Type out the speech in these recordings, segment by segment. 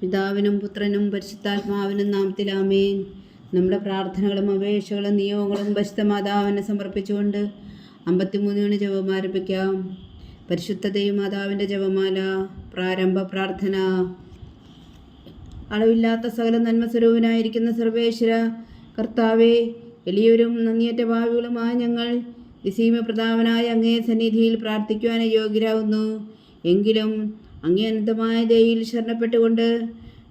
പിതാവിനും പുത്രനും പരിശുദ്ധാത്മാവിനും നാമത്തിലാമേൻ നമ്മുടെ പ്രാർത്ഥനകളും അപേക്ഷകളും നിയോഗങ്ങളും പരിശുദ്ധ മാതാവിനെ സമർപ്പിച്ചുകൊണ്ട് അമ്പത്തിമൂന്ന് മണി ജപം ആരംഭിക്കാം. പരിശുദ്ധതയും മാതാവിന്റെ ജപമാല പ്രാരംഭ പ്രാർത്ഥന. അളവില്ലാത്ത സകല നന്മ സ്വരൂപനായിരിക്കുന്ന സർവേശ്വര കർത്താവെ എളിയവരും നന്ദിയേറ്റ ഭാവികളുമായ ഞങ്ങൾ നിസീമ പ്രതാപനായ അങ്ങേ സന്നിധിയിൽ പ്രാർത്ഥിക്കുവാൻ യോഗ്യരാകുന്നു. എങ്കിലും അങ്ങേ അനന്തമായ ദയയിൽ ശരണപ്പെട്ടുകൊണ്ട്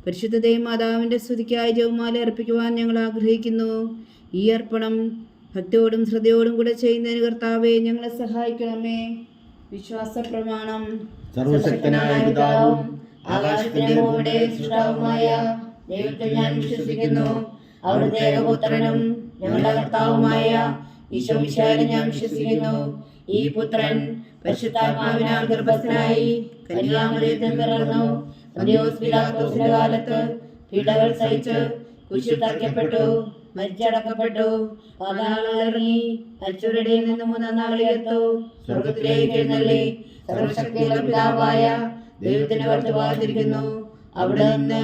പരിശുദ്ധ ദൈവമാതാവിന്റെ സ്തുതിക്കായി ജവമാല അർപ്പിക്കുവാൻ ഞങ്ങൾ ആഗ്രഹിക്കുന്നു. ഈ അർപ്പണം ഭക്തിയോടും ശ്രദ്ധയോടും കൂടെ ചെയ്യുന്നതിന് കർത്താവെ ഞങ്ങളെ സഹായിക്കണമേ. വിശ്വാസ പ്രമാണം സർവശക്തനായ പിതാവും ആകാശത്തിന്റെ ഭൂമിയുടെ സൃഷ്ടാവുമായ ദൈവത്തിൽ ഞാൻ വിശ്വസിക്കുന്നു. അവിടുത്തെ ഏകപുത്രനും ഞങ്ങളുടെ കർത്താവുമായ ഈശോ ഞാൻ വിശ്വസിക്കുന്നു. ഈ പുത്രൻ പരിശുദ്ധാത്മാവിനാൽ ഗർഭസ്ഥനായി കന്യാമറിയത്തിൽ പിറന്നു. കാലത്ത് പീഡകൾ സഹിച്ച് കുരിശിൽ തറയ്ക്കപ്പെട്ടു മരിച്ചടക്കപ്പെട്ടു പതാളിറങ്ങി മരിച്ചവരുടെ നിന്ന് മൂന്നാം നാൾ ഉയർത്തു സ്വർഗത്തിലേക്ക് എഴുന്നള്ളി സർവശക്തിയുള്ള പിതാവായ ദൈവത്തിന് വലത്ത് ഭാഗത്തിരിക്കുന്നു അവിടെ നിന്ന്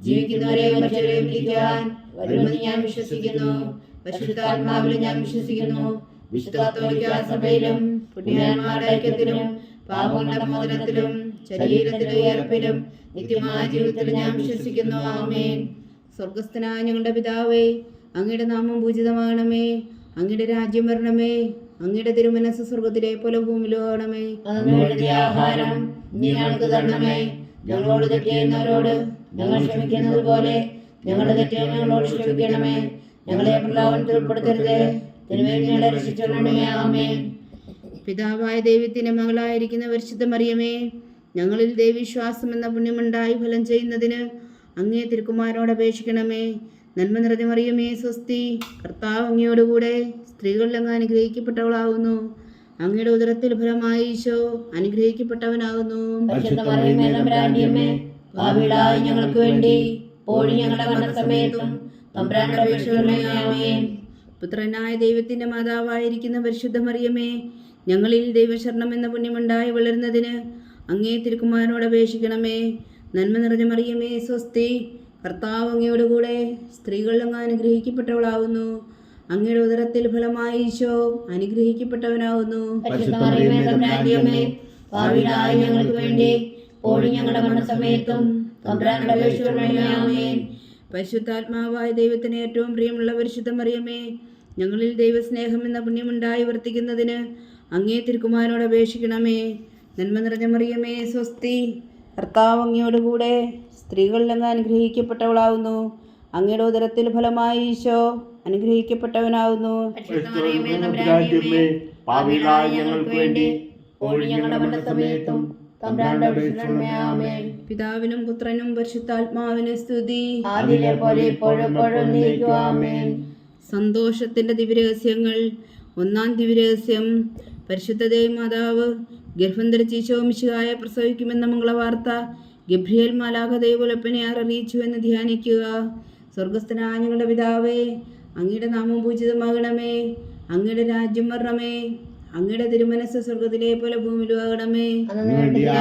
ജീവിക്കുന്നവരെ മറ്റൊരു വരുമെന്ന് ഞാൻ വിശ്വസിക്കുന്നു. പരിശുദ്ധാത്മാവിൽ ഞാൻ വിശ്വസിക്കുന്നു. വിശുദ്ധ കത്തോലിക്ക സഭയിലും പുണ്യന്മാരുടെ ഐക്യത്തിലും പാപങ്ങളുടെ മോചനത്തിലും ശരീരത്തിലും ഉയർപ്പിലും നിത്യമായ ജീവിതത്തിൽ ഞാൻ വിശ്വസിക്കുന്നു. ആമേൻ. സ്വർഗസ്ഥനായ ഞങ്ങളുടെ പിതാവേ അങ്ങയുടെ നാമം പൂജിതമാകണമേ. അങ്ങയുടെ രാജ്യം വരണമേ. അങ്ങയുടെ തിരുമനസ് സ്വർഗത്തിലെ പോലെ ഭൂമിയിലും ആകണമേ. ആഹാരം നീ ഞങ്ങളോട് തെറ്റിയുന്നവരോട് ഞങ്ങൾ ക്ഷമിക്കുന്നത് പോലെ ഞങ്ങളുടെ തെറ്റുകൾ ഞങ്ങളോട് ക്ഷമിക്കണമേ. ഞങ്ങളെ പ്രലോഭനത്തിൽ ഉൾപ്പെടുത്തരുതേ. പിതാവായ ദൈവത്തിന്റെ മകളായിരിക്കുന്ന പരിശുദ്ധ മറിയമേ ഞങ്ങളിൽ ദൈവവിശ്വാസം എന്ന പുണ്യമുണ്ടായി ഫലം ചെയ്യുന്നതിന് അങ്ങേ തിരുക്കുമാരോട് അപേക്ഷിക്കണമേ. നന്മ നിറഞ്ഞ മറിയമേ സ്വസ്തി. കർത്താവ് അങ്ങയോടുകൂടെ സ്ത്രീകളിൽ അങ്ങ് അനുഗ്രഹിക്കപ്പെട്ടവളാകുന്നു അങ്ങയുടെ ഉദരത്തിൽ ഫലമായി ഈശോ അനുഗ്രഹിക്കപ്പെട്ടവനാകുന്നു ഞങ്ങൾക്ക് വേണ്ടി പോഴി ഞങ്ങളുടെ മരണസമയത്തും തമ്പുരാനുടെ അപേക്ഷകളെ ആമേൻ. പുത്രനായ ദൈവത്തിന്റെ മാതാവായിരിക്കുന്ന പരിശുദ്ധ മറിയമേ ഞങ്ങളിൽ ദൈവശരണം എന്ന പുണ്യമുണ്ടായി വളരുന്നതിന് അങ്ങേ തിരുക്കുമാരനോട് അപേക്ഷിക്കണമേ. നന്മ നിറഞ്ഞ മറിയമേ സ്വസ്തി കർത്താവ് അങ്ങയോടുകൂടെ കൂടെ അങ്ങ് അനുഗ്രഹിക്കപ്പെട്ടവളാകുന്നു അങ്ങയുടെ ഉദരത്തിൽ ഫലമായി ഈശോ അനുഗ്രഹിക്കപ്പെട്ടവനാകുന്നു ഞങ്ങൾക്ക് വേണ്ടി ഞങ്ങളുടെ മരണസമയത്തും പരിശുദ്ധാത്മാവായ ദൈവത്തിന് ഏറ്റവും പ്രിയമുള്ള പരിശുദ്ധ മറിയമേ ഞങ്ങളിൽ ദൈവസ്നേഹം എന്ന പുണ്യമുണ്ടായി വർത്തിക്കുന്നതിന് അങ്ങേ തിരുക്കുമാരനോട് അപേക്ഷിക്കണമേ. നന്മ നിറഞ്ഞ മറിയമേ സ്വസ്തി കർത്താവ് അങ്ങയോടുകൂടെ സ്ത്രീകളിൽ നിന്ന് അനുഗ്രഹിക്കപ്പെട്ടവളാവുന്നു. അങ്ങയുടെ ഉദരത്തിൽ ഫലമായി ഈശോ അനുഗ്രഹിക്കപ്പെട്ടവനാവുന്നു. ഞങ്ങൾക്ക് വേണ്ടി ഞങ്ങളുടെ സമയത്തും പിതാവിനും പുത്രനും പരിശുദ്ധാത്മാവിനും സ്തുതി. സന്തോഷത്തിന്റെ ദിവ്യരഹസ്യങ്ങൾ. ഒന്നാം ദിവ്യരഹസ്യം. പരിശുദ്ധ മാതാവ് ഗർഭം ധരിച്ച് ഈശോമിശിഹായ പ്രസവിക്കുമെന്ന മംഗളവാർത്ത. ഗബ്രിയേൽ മാലാഖ ദൈവലപ്പനെ അറിയിച്ചു എന്ന് ധ്യാനിക്കുക. സ്വർഗസ്ഥനായ ഞങ്ങളുടെ പിതാവേ അങ്ങയുടെ നാമം പൂജിതമാകണമേ. അങ്ങയുടെ രാജ്യം വരണമേ. അങ്ങയുടെ തിരുമനസ് സ്വർഗത്തിലെ പോലെ ഭൂമിയിലും ആകണമേ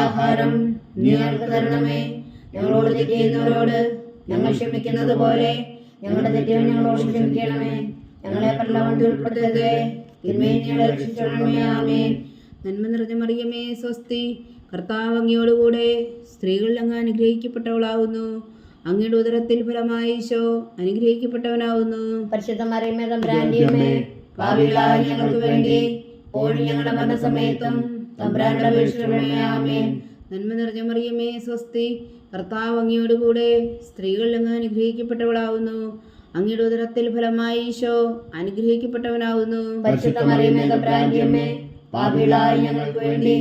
ആഹാരം ഞങ്ങൾക്ക് തരണമേ. ഞങ്ങളോട് തെറ്റിയുന്നവരോട് ഞങ്ങൾ ക്ഷമിക്കുന്നത് പോലെ ഞങ്ങളുടെ തെറ്റുകൾ ഞങ്ങളോട് ക്ഷമിക്കണമേ. ഞങ്ങളെ പ്രലോഭനത്തിൽ ഉൾപ്പെടുത്തരുതേ. തിന്മയിൽ ഞങ്ങളെ രക്ഷിച്ചോളണമേ ആമേൻ. നന്മ നിറഞ്ഞ മറിയമേ സ്വസ്തി. കർത്താവ് അങ്ങയോടുകൂടെ സ്ത്രീകളിൽ അങ്ങ് അനുഗ്രഹിക്കപ്പെട്ടവളാവുന്നു. അങ്ങയുടെ ഉദരത്തിൽ ഫലമായി ഈശോ അനുഗ്രഹിക്കപ്പെട്ടവനാവുന്നു. പരിശുദ്ധ മറിയമേ തമ്പുരാന്റിയമ്മേ ഭാവികളായ ഞങ്ങൾക്ക് വേണ്ടി പോഴി ഞങ്ങളുടെ മരണസമയത്തും തമ്പുരാനുടെ ആമേൻ. നന്മ നിറഞ്ഞ മറിയമേ സ്വസ്തി. കർത്താവ് അങ്ങയോടുകൂടെ സ്ത്രീകൾ അങ്ങ് അനുഗ്രഹിക്കപ്പെട്ടവളാവുന്നു. അങ്ങയുടെ ഉദരത്തിൽ ഫലമായി ഈശോ അനുഗ്രഹിക്കപ്പെട്ടവനാവുന്നു. പരിശുദ്ധ മറിയമേ തമ്പുരാന്റിയമ്മേ ഭാവികളായ ഞങ്ങൾക്ക് വേണ്ടി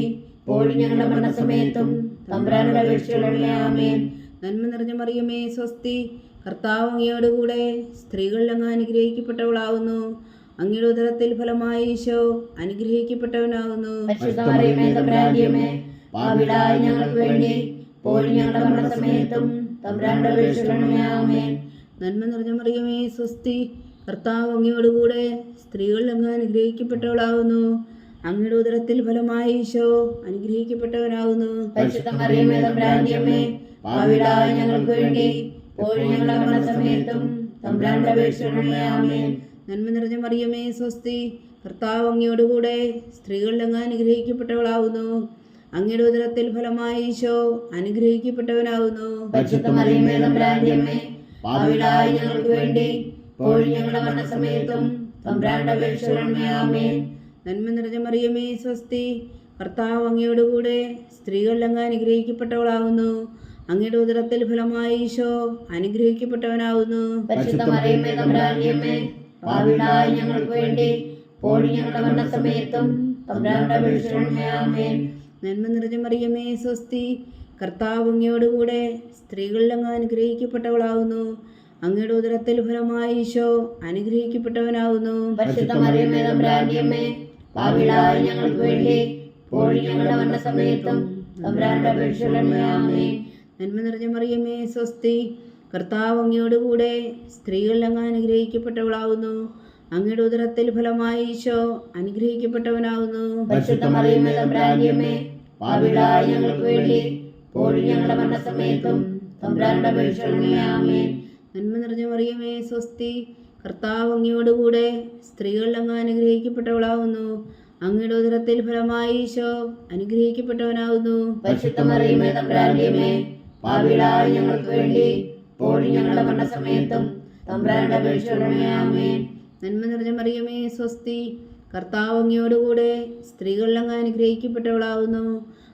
പോഴി ഞങ്ങളുടെ മരണസമയത്തും തമ്പുരാനുടെ അപേക്ഷകളെ ആമേൻ. നന്മ നിറഞ്ഞ മറിയമേ സ്വസ്തി. കർത്താവ് അങ്ങയോടുകൂടെ സ്ത്രീകളിൽ അങ്ങ് അനുഗ്രഹിക്കപ്പെട്ടവളാവുന്നു. അങ്ങയുടെ ഉദരത്തിൽ ഫലമായി ഈശോ അനുഗ്രഹിക്കപ്പെട്ടവനാകുന്നു. ഞങ്ങൾക്ക് വേണ്ടി ഞങ്ങളുടെ നന്മ നിറഞ്ഞ മറിയമേ സ്വസ്തി കർത്താവ് അങ്ങയോടുകൂടെ സ്ത്രീകളിൽ അങ്ങ് അനുഗ്രഹിക്കപ്പെട്ടവളാകുന്നു. അങ്ങയുടെ ഉദരത്തിൽ ഫലമായി ഈശോ അനുഗ്രഹിക്കപ്പെട്ടവനാകുന്നു. ഞങ്ങൾക്ക് വേണ്ടി ഞങ്ങളുടെ മരണസമയത്തും തമ്പുരാന്റെ ആമേൻ. നന്മ നിറഞ്ഞ മറിയമേ സ്വസ്തി. കർത്താവ് അങ്ങയോടുകൂടെ സ്ത്രീകളിൽ അങ്ങ് അനുഗ്രഹിക്കപ്പെട്ടവളാവുന്നു. അങ്ങയുടെ ഉദരത്തിൽ ഫലമായി ഈശോ അനുഗ്രഹിക്കപ്പെട്ടവനാവുന്നു. ഞങ്ങൾക്ക് വേണ്ടി ഞങ്ങളുടെ മരണസമയത്തും നന്മ നിറഞ്ഞ മറിയമേ സ്വസ്തി. കർത്താവ് അങ്ങയോടുകൂടെ സ്ത്രീകളിൽ അങ്ങ് അനുഗ്രഹിക്കപ്പെട്ടവളാവുന്നു. അങ്ങയുടെ ഉദരത്തിൽ ഫലമായി ഈശോ അനുഗ്രഹിക്കപ്പെട്ടവനാവുന്നു. തമ്പുരാന്റിയമ്മേ ഞങ്ങൾക്ക് വേണ്ടി ഇപ്പോഴും ഞങ്ങളുടെ മരണസമയത്തും നന്മ നിറഞ്ഞ മറിയമേ സ്വസ്തി. കർത്താവ് അങ്ങയോടുകൂടെ സ്ത്രീകളിൽ അങ്ങ് അനുഗ്രഹിക്കപ്പെട്ടവളാവുന്നു. അങ്ങയുടെ ഉദരത്തിൽ ഫലമായി ഈശോ അനുഗ്രഹിക്കപ്പെട്ടവനാവുന്നു. ഞങ്ങൾക്ക് വേണ്ടി ഞങ്ങളുടെ മരണസമയത്തും നന്മ നിറഞ്ഞ മറിയമേ സ്വസ്തി. കർത്താവ് അങ്ങയോടുകൂടെ സ്ത്രീകൾ അങ്ങ് അനുഗ്രഹിക്കപ്പെട്ടവളാവുന്നു. അങ്ങയുടെ ഉദരത്തിൽ ഫലമായി ഈശോ അനുഗ്രഹിക്കപ്പെട്ടവനാവുന്നു. ഞങ്ങൾക്ക് വേണ്ടി ഞങ്ങളുടെ മരണസമയത്തും നന്മ നിറഞ്ഞ മറിയമേ സ്വസ്തി കർത്താവ് അങ്ങയോടുകൂടെ സ്ത്രീകളിൽ അങ്ങ് അനുഗ്രഹിക്കപ്പെട്ടവളാവുന്നു. അങ്ങയുടെ ഉദരത്തിൽ ഫലമായി ഈശോ അനുഗ്രഹിക്കപ്പെട്ടവനാവുന്നു. ഞങ്ങൾക്ക് വേണ്ടി ഇപ്പോഴും ഞങ്ങളുടെ മരണസമയത്തും തമ്പുരാന്റെ അപേക്ഷണമേ ആമേൻ നന്മ നിറഞ്ഞ മറിയമേ സ്വസ്തി. കർത്താവ് അങ്ങയോടുകൂടെ സ്ത്രീകളിലങ്ങ് അനുഗ്രഹിക്കപ്പെട്ടവളാവുന്നു.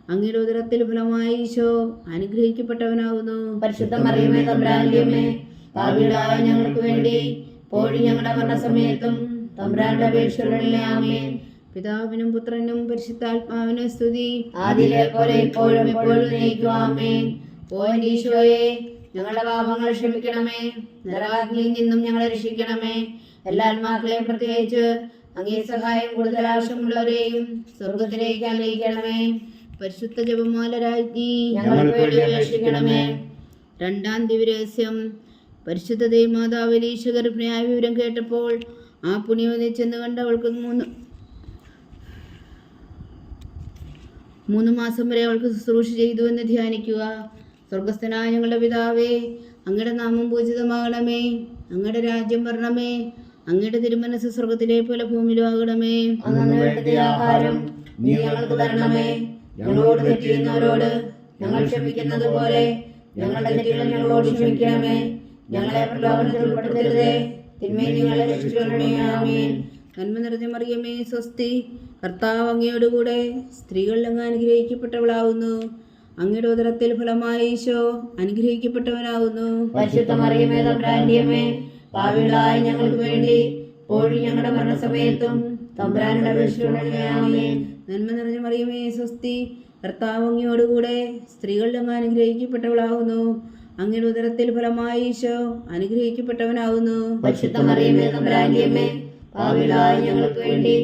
അങ്ങയുടെ ഉദരത്തിൽ ഫലമായി ഈശോ അനുഗ്രഹിക്കപ്പെട്ടവനാകുന്നു പരിശുദ്ധ മറിയമേ തമ്പുരാന്റിയമ്മേ പാവിടായ ഞങ്ങൾക്ക് വേണ്ടി പോഴി ഞങ്ങളുടെ മരണസമയത്തും തമ്പ്രാന്റെ ആമേൻ പിതാവിനും പുത്രനും പരിശുദ്ധാത്മാവിനും സ്തുതി. ആദ്യ പോലെ ഇപ്പോഴും ഇപ്പോഴും നീക്കുവാമേ ഓ ഈശോയെ ഞങ്ങളുടെ പാപങ്ങൾ ക്ഷമിക്കണമേ. നരകാഗ്നിയിൽ നിന്നും ഞങ്ങളെ രക്ഷിക്കണമേ. എല്ലാ ആത്മാക്കളെയും പ്രത്യേകിച്ച് അങ്ങേ സഹായം കൂടുതൽ ആവശ്യമുള്ളവരെയും സ്വർഗത്തിലേക്ക് അറിയിക്കണമേ. പരിശുദ്ധ ജപമാല രാജ്ഞി ഞങ്ങൾക്ക് വേണ്ടി അപേക്ഷിക്കണമേ. രണ്ടാം ദിവരഹസ്യം പരിശുദ്ധ ദൈവമാതാവ് ന്യായ വിവരം കേട്ടപ്പോൾ ആ പുണ്യവതി ചെന്ന് കണ്ട് അവൾക്ക് മൂന്ന് മൂന്ന് മാസം വരെ അവൾക്ക് ശുശ്രൂഷ ചെയ്തു എന്ന് ധ്യാനിക്കുക. സ്വർഗസ്ഥനായ ഞങ്ങളുടെ പിതാവേ അങ്ങയുടെ നാമം പൂജിതമാകണമേ അങ്ങയുടെ രാജ്യം വരണമേ അങ്ങയുടെ തിരുമനസ് സ്വർഗത്തിലെ പോലെ ഭൂമിയിലും ആകണമേ അന്നു ആഹാരം നീ ഞങ്ങൾക്ക് തരണമേ. ഞങ്ങളോട് തെറ്റ് ഞങ്ങൾ ക്ഷമിക്കുന്നത് പോലെ ഞങ്ങളുടെ തെറ്റുകൾ ഞങ്ങളോട് ക്ഷമിക്കണമേ. ഞങ്ങളെ പ്രലോഭനത്തിൽ ഉൾപ്പെടുത്തരുതേ. തിന്മയിൽ ഞങ്ങളെ രക്ഷിക്കണമേ ആമേൻ. നന്മ നിറഞ്ഞ മറിയമേ സ്വസ്തി. കർത്താവ് അങ്ങയോടുകൂടെ സ്ത്രീകളിലങ്ങ് അനുഗ്രഹിക്കപ്പെട്ടവളാവുന്നു. അങ്ങയുടെ ഉദരത്തിൽ ഫലമായി ഈശോ അനുഗ്രഹിക്കപ്പെട്ടവനാകുന്നു തമ്പുരാന്റിയമ്മേ പാവികളായ ഞങ്ങൾക്ക് വേണ്ടി ഞങ്ങളുടെ മരണസമയത്തും തമ്പുരാനുടെ നന്മ നിറഞ്ഞ മറിയമേ സ്വസ്തി. ഭർത്താവങ്ങിയോടുകൂടെ സ്ത്രീകളുടെ അങ്ങ് അനുഗ്രഹിക്കപ്പെട്ടവളാവുന്നു. അങ്ങയുടെ ഉദരത്തിൽ ഫലമായി ഈശോ അനുഗ്രഹിക്കപ്പെട്ടവനാകുന്നു തമ്പുരാന്റിയമ്മേ പാവികളായ ഞങ്ങൾക്ക് വേണ്ടി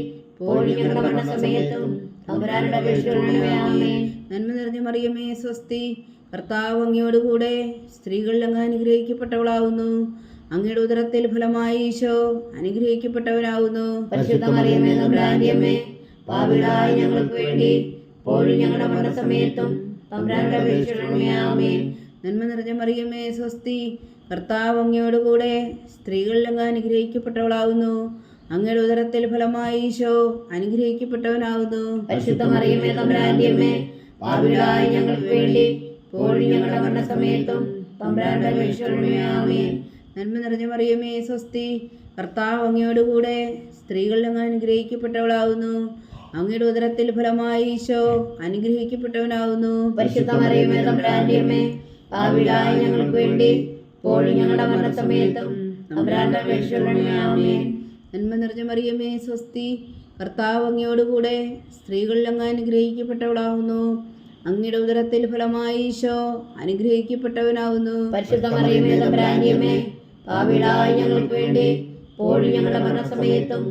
ഞങ്ങളുടെ മരണസമയത്തും തമ്പുരാനുടെ നന്മ നിറഞ്ഞ മറിയമേ സ്വസ്തി. കർത്താവ് അങ്ങയോടുകൂടെ സ്ത്രീകളിൽ അങ്ങ് അനുഗ്രഹിക്കപ്പെട്ടവളാവുന്നു. അങ്ങയുടെ ഉദരത്തിൽ ഫലമായി ഈശോ അനുഗ്രഹിക്കപ്പെട്ടവനാവുന്നു. പരിശുദ്ധ മറിയമേ ഞങ്ങൾക്ക് വേണ്ടി പോഴും ഞങ്ങളുടെ മരണസമയത്തും അപേക്ഷിക്കണമേ നന്മ നിറഞ്ഞ മറിയമേ സ്വസ്തി. കർത്താവ് അങ്ങയോടുകൂടെ സ്ത്രീകളിൽ അങ്ങ് അനുഗ്രഹിക്കപ്പെട്ടവളാവുന്നു. അങ്ങയുടെ ഉദരത്തിൽ ഫലമായി ഈശോ അനുഗ്രഹിക്കപ്പെട്ടവനാവുന്നു. പരിശുദ്ധ മറിയമേ തമ്പുരാന്റിയമ്മേ പാവികളായ ഞങ്ങൾക്ക് വേണ്ടി പോഴി ഞങ്ങളുടെ മരണസമയത്തും തമ്പുരാനുടെ അപേക്ഷിക്കണമേ ആമേൻ. നന്മ നിറഞ്ഞ മറിയമേ സ്വസ്തി. കർത്താവ് അങ്ങയോടുകൂടെ സ്ത്രീകളിൽ അങ്ങ് അനുഗ്രഹിക്കപ്പെട്ടവളാവുന്നു. അങ്ങയുടെ ഉദരത്തിൽ ഫലമായി ഈശോ അനുഗ്രഹിക്കപ്പെട്ടവനാവുന്നു. പരിശുദ്ധ മറിയമേ തമ്പുരാന്റിയമ്മേ ഞങ്ങൾക്ക് വേണ്ടി ഇപ്പോഴും ഞങ്ങളുടെ മരണസമയത്തും തമ്പുരാന്റെ അപേക്ഷിക്കണമേ ആമേൻ. നന്മ നിറഞ്ഞ മറിയമേ സ്വസ്തി. കർത്താവ് അങ്ങയോടുകൂടെ സ്ത്രീകളിൽ അങ്ങ് അനുഗ്രഹിക്കപ്പെട്ടവളാവുന്നു. അങ്ങയുടെ ഉദരത്തിൽ ഫലമായി ഈശോ അനുഗ്രഹിക്കപ്പെട്ടവനാവുന്നു. ഞങ്ങൾക്ക് വേണ്ടി ഞങ്ങളുടെ മരണസമയത്തും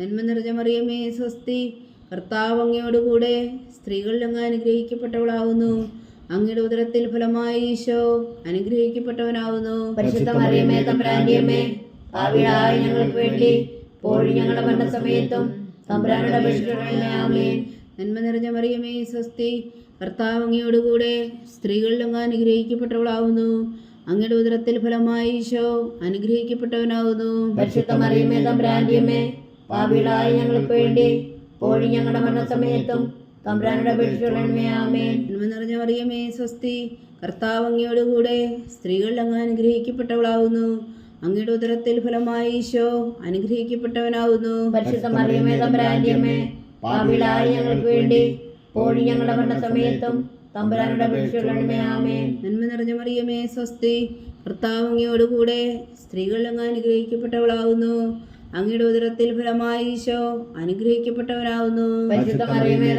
നന്മ നിറഞ്ഞ മറിയമേ സ്വസ്തി കർത്താവ് അങ്ങയോടുകൂടെ സ്ത്രീകളിൽ അങ്ങ് അനുഗ്രഹിക്കപ്പെട്ടവളാവുന്നു. അങ്ങയുടെ ഉദരത്തിൽ ഫലമായി ഈശോ അനുഗ്രഹിക്കപ്പെട്ടവനാവുന്നു. പരിശുദ്ധ മറിയമേ തമ്പുരാന്റിയമ്മേ പാവികളായ ഞങ്ങൾക്ക് വേണ്ടി ഇപ്പോഴും ഞങ്ങളുടെ മരണസമയത്തും തമ്പുരാനുടെ അപേക്ഷിക്കണമേ. ആമേൻ. നന്മ നിറഞ്ഞ മറിയമേ സ്വസ്തി. കർത്താവ് അങ്ങയോടുകൂടെ സ്ത്രീകളിലും അനുഗ്രഹിക്കപ്പെട്ടവളാവുന്നു. അങ്ങയുടെ ഉദരത്തിൽ ഫലമായി ഈശോ അനുഗ്രഹിക്കപ്പെട്ടവനാവുന്നു. പരിശുദ്ധ മറിയമേ തമ്പുരാന്റിയമ്മേ പാപികളായ ഞങ്ങൾക്ക് വേണ്ടി ഇപ്പോഴും ഞങ്ങളുടെ മരണസമയത്തും തമ്പുരാനുടെ അപേക്ഷിക്കണമേ. ആമേൻ. നന്മ നിറഞ്ഞ മറിയമേ സ്വസ്തി. കർത്താവ് അങ്ങയോടുകൂടെ സ്ത്രീകളിൽ അങ്ങ് അനുഗ്രഹിക്കപ്പെട്ടവളാവുന്നു. അങ്ങയുടെ ഉദരത്തിൽ ഫലമായി ഈശോ അനുഗ്രഹിക്കപ്പെട്ടവനാവുന്നു. പരിശുദ്ധ മറിയമേ ഞങ്ങൾക്ക് വേണ്ടി ഞങ്ങളുടെ തമ്പുരാനുടെ നന്മ നിറഞ്ഞ മറിയമേ സ്വസ്തി. കർത്താവ് അങ്ങയോടുകൂടെ സ്ത്രീകൾ അങ്ങ് അനുഗ്രഹിക്കപ്പെട്ടവളാവുന്നു. അങ്ങയുടെ ഉദരത്തിൽ ഫലമായി ഈശോ അനുഗ്രഹിക്കപ്പെട്ടവനാവുന്നു. പരിശുദ്ധ മറിയമേ